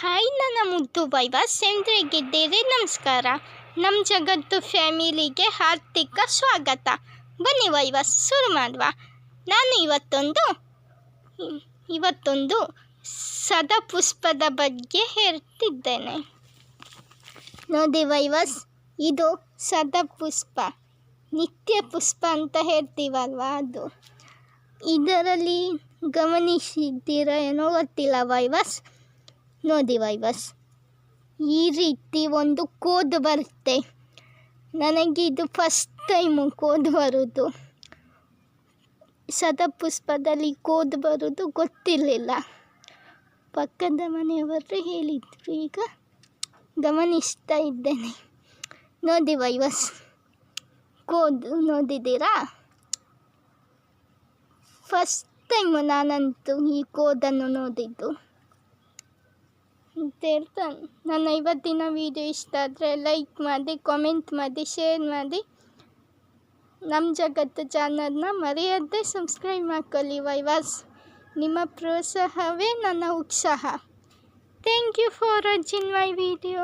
Hi, ನನ್ನ ಮುದ್ದು ವೈವಾಸ್ ದೇರೆ ನಮಸ್ಕಾರ. ನಮ್ಮ ಜಗತ್ತು ಫ್ಯಾಮಿಲಿಗೆ ಹಾರ್ದಿಕ ಸ್ವಾಗತ. ಬನ್ನಿ ವೈವ ಶುರು ಮಾಡುವ. ನಾನು ಇವತ್ತೊಂದು ಇವತ್ತೊಂದು ಸದಪುಷ್ಪದ ಬಗ್ಗೆ ಹೇಳ್ತಿದ್ದೇನೆ. ನೋಡಿ ವೈವಸ್ ಇದು ಸದಪುಷ್ಪ, ನಿತ್ಯ ಪುಷ್ಪ ಅಂತ ಹೇಳ್ತೀವಲ್ವ ಅದು? ಇದರಲ್ಲಿ ಗಮನಿಸಿದ್ದೀರಾ ಏನೋ ಗೊತ್ತಿಲ್ಲ ವೈವಾಸ್ ನೋಡಿ ವೈವಸ್ ಈ ರೀತಿ ಒಂದು ಕೋದು ಬರುತ್ತೆ. ನನಗೆ ಇದು ಫಸ್ಟ್ ಟೈಮು ಕೋಡ್ ಬರೋದು. ಸದಪುಷ್ಪದಲ್ಲಿ ಕೋದು ಬರೋದು ಗೊತ್ತಿರಲಿಲ್ಲ. ಪಕ್ಕದ ಮನೆಯವರು ಹೇಳಿದರು, ಈಗ ಗಮನಿಸ್ತಾ ಇದ್ದೇನೆ. ನೋಡಿ ವೈವಸ್ ಕೋದು ನೋಡಿದ್ದೀರಾ? ಫಸ್ಟ್ ಟೈಮು ನಾನಂತೂ ಈ ಕೋದನ್ನು ನೋಡಿದ್ದು. ಹೇಳ್ತಾ ನನ್ನ ಇವತ್ತಿನ ವೀಡಿಯೋ ಇಷ್ಟ ಆದರೆ ಲೈಕ್ ಮಾಡಿ ಕಾಮೆಂಟ್ ಮಾಡಿ ಶೇರ್ ಮಾಡಿ. ನಮ್ಮ ಜಗತ್ತು ಚಾನಲ್ನ ಮರೆಯದೆ ಸಬ್ಸ್ಕ್ರೈಬ್ ಮಾಡ್ಕೊಳ್ಳಿ ವೈವಾಸ್ ನಿಮ್ಮ ಪ್ರೋತ್ಸಾಹವೇ ನನ್ನ ಉತ್ಸಾಹ. Thank you for watching my video